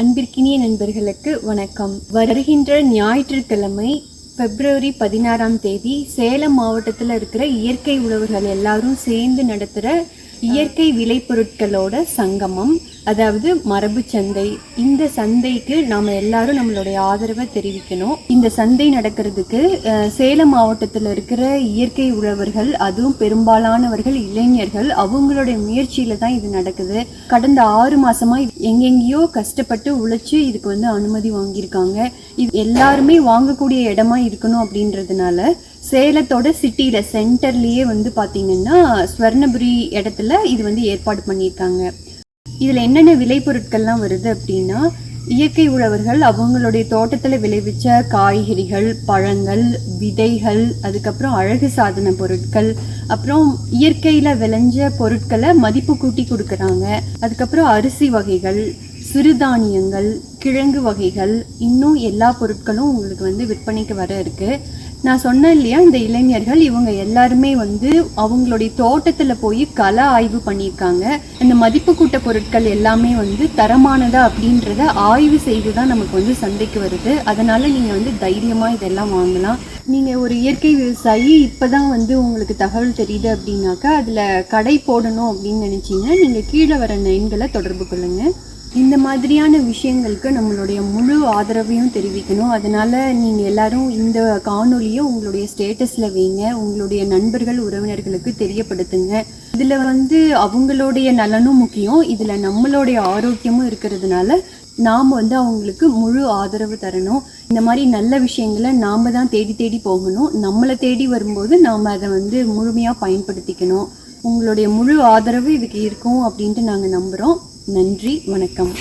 அன்பிற்கினிய நண்பர்களுக்கு வணக்கம். வருகின்ற ஞாயிற்றுக்கிழமை பிப்ரவரி பதினாறாம் தேதி சேலம் மாவட்டத்தில் இருக்கிற இயற்கை உழவர்கள் எல்லாரும் சேர்ந்து நடத்துகிற இயற்கை விளைபொருட்களோட சங்கமம் அதாவது மரபு சந்தை. இந்த சந்தைக்கு நாம எல்லாரும் நம்மளுடைய ஆதரவை தெரிவிக்கணும். இந்த சந்தை நடக்கிறதுக்கு சேலம் மாவட்டத்தில் இருக்கிற இயற்கை உழவர்கள் அதுவும் பெரும்பாலானவர்கள் இளைஞர்கள் அவங்களுடைய முயற்சியில தான் இது நடக்குது. கடந்த ஆறு மாசமா எங்கெங்கேயோ கஷ்டப்பட்டு உழைச்சு இதுக்கு வந்து அனுமதி வாங்கியிருக்காங்க. இது எல்லாருமே வாங்கக்கூடிய இடமா இருக்கணும் அப்படின்றதுனால சேலத்தோட சிட்டியில சென்டர்லயே வந்து பார்த்தீங்கன்னா ஸ்வர்ணபுரி இடத்துல இது வந்து ஏற்பாடு பண்ணியிருக்காங்க. இதுல என்னென்ன விளைபொருட்கள்லாம் வருது அப்படின்னா இயற்கை உழவர்கள் அவங்களுடைய தோட்டத்துல விளைவிச்ச காய்கறிகள் பழங்கள் விதைகள் அதுக்கப்புறம் அழகு சாதன பொருட்கள் அப்புறம் இயற்கையில விளைஞ்ச பொருட்களை மதிப்பு கூட்டி கொடுக்குறாங்க. அதுக்கப்புறம் அரிசி வகைகள் சிறுதானியங்கள் கிழங்கு வகைகள் இன்னும் எல்லா பொருட்களும் உங்களுக்கு வந்து விற்பனைக்கு வர இருக்கு. நான் சொன்னேன் இல்லையா இந்த இளைஞர்கள் இவங்க எல்லாருமே வந்து அவங்களுடைய தோட்டத்தில் போய் கல ஆய்வு பண்ணியிருக்காங்க. அந்த மதிப்பு கூட்ட பொருட்கள் எல்லாமே வந்து தரமானதா அப்படின்றத ஆய்வு செய்து தான் நமக்கு வந்து சந்தைக்கு வருது. அதனால நீங்கள் வந்து தைரியமாக இதெல்லாம் வாங்கலாம். நீங்கள் ஒரு இயற்கை விவசாயி இப்போ தான் வந்து உங்களுக்கு தகவல் தெரியுது அப்படின்னாக்கா அதில் கடை போடணும் அப்படின்னு நினச்சிங்கன்னா நீங்கள் கீழே வர எண்களை தொடர்பு கொள்ளுங்கள் இந்த மாதிரியான விஷயங்களுக்கு நம்மளுடைய முழு ஆதரவையும் தெரிவிக்கணும். அதனால் நீங்கள் எல்லாரும் இந்த காணொலியை உங்களுடைய ஸ்டேட்டஸில் வைங்க. உங்களுடைய நண்பர்கள் உறவினர்களுக்கு தெரியப்படுத்துங்க. இதில் வந்து அவங்களுடைய நலனும் முக்கியம். இதில் நம்மளுடைய ஆரோக்கியமும் இருக்கிறதுனால நாம் வந்து அவங்களுக்கு முழு ஆதரவு தரணும். இந்த மாதிரி நல்ல விஷயங்களை நாம் தான் தேடி தேடி போகணும். நம்மளை தேடி வரும்போது நாம் அதை வந்து முழுமையாக பயன்படுத்திக்கணும். உங்களுடைய முழு ஆதரவு இதுக்கு இருக்கும் அப்படின்ட்டு நாங்கள் நம்புகிறோம் நன்றி வணக்கம்.